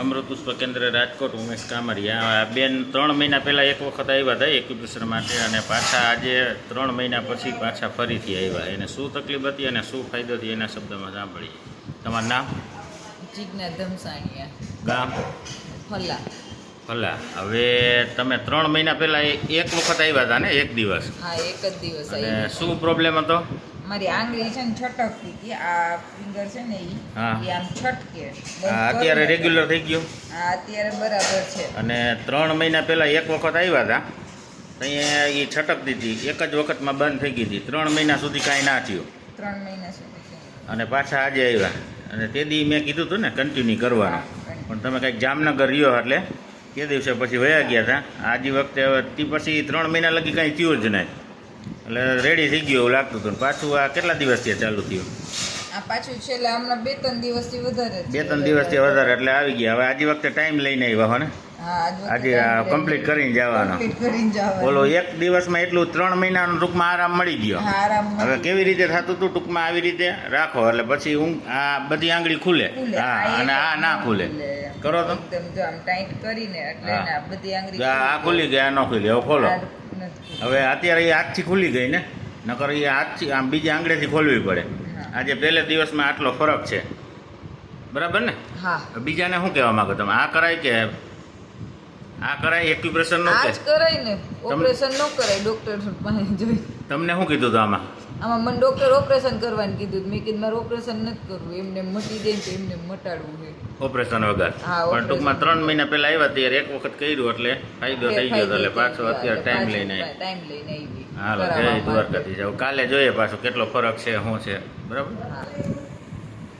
અમૃત પુષ્પ કેન્દ્ર રાજકોટ ઉમેશ કામરિયા આ બેન ત્રણ મહિના પહેલાં એક વખત આવ્યા હતા એક્યુપ્રેશર માટે અને પાછા આજે ત્રણ મહિના પછી પાછા ફરીથી આવ્યા. એને શું તકલીફ હતી અને શું ફાયદો થયો એના શબ્દમાં સાંભળીએ. તમારું નામ? જીજ્ઞા ધમસાણીયા ગામ? ફલા. ભલા હવે તમે ત્રણ મહિના પહેલાં એક વખત આવ્યા હતા ને? એક દિવસ. હા એક જ દિવસ શું પ્રોબ્લેમ હતો? મારી આંગળી છે ને છટકતી. હતી આ ફિંગર છે ને એ આમ છટકે. અત્યારે રેગ્યુલર થઈ ગયું. હા અત્યારે બરાબર છે. અને ત્રણ મહિના પહેલાં એક વખત આવ્યા હતા અહીંયા એ છટકતી હતી. એક જ વખતમાં બંધ થઈ ગઈ હતી. ત્રણ મહિના સુધી કાંઈ ના થયું. ત્રણ મહિના સુધી અને પાછા આજે આવ્યા. અને તે દી મેં કીધું હતું ને કન્ટિન્યુ કરવાનું. પણ તમે કંઈક જામનગર રહ્યો એટલે તે દિવસે પછી વયા ગયા હતા આજી વખતે તે પછી ત્રણ મહિના લગી કાંઈ થયું જ નહીં. એટલે રેડી થઈ ગયું એવું લાગતું હતું. પાછું આ કેટલા દિવસથી ચાલુ થયું? આ પાછું છેલ્લા હમણાં બે ત્રણ દિવસથી વધારે બે ત્રણ દિવસથી વધારે એટલે આવી ગયા. હવે આજી વખતે ટાઈમ લઈને આવ્યા હો ને? આજ કમ્પ્લીટ કરીને જવાનો. બોલો એક દિવસમાં એટલું ત્રણ મહિનાનો ટૂંકમાં આરામ મળી ગયો. આરામ હવે કેવી રીતે થતું હતું ટૂંકમાં આવી રીતે? રાખો એટલે પછી હું આ બધી આંગળી ખુલે. હા અને આ ના ખુલે. કરો તો. આમ ટાઈટ કરીને એટલે આ બધી આંગળી આ ખુલી. ગયા ન ખુલી. હવે ખોલો. નથી. હવે અત્યારે એ આગથી ખુલી ગઈ ને? નકર એ આગથી આમ બીજી આંગળીથી ખોલવી પડે. આજે પહેલે દિવસમાં આટલો ફરક છે. બરાબર ને? હા. બીજાને શું કહેવા માંગો તમે? આ કરાય કે આ કરાય એક્યુપ્રેશર નો આજ કરાય ને. ઓપરેશન નો કરાય ડોક્ટર પાસે જોઈ. તમને શું કીધું તો આમાં? આમાં મને ડોક્ટર ઓપરેશન કરવાનું કીધું મેં કીધું મારે ઓપરેશન નથી કરવું. એમને મટી જાય તો એમને મટાડવું છે. ઓપરેશન વગર? પણ ટૂંકમાં ત્રણ મહિના પહેલા આવ્યા ત્યારે એક વખત કર્યું એટલે ફાયદો થઈ ગયો એટલે પાછો અત્યારે ટાઈમ લઈને ટાઈમ લઈને આવી. હાલો જય દ્વારકાથી જાવ કાલે જોઈએ પાછો કેટલો ફરક છે શું છે. બરાબર?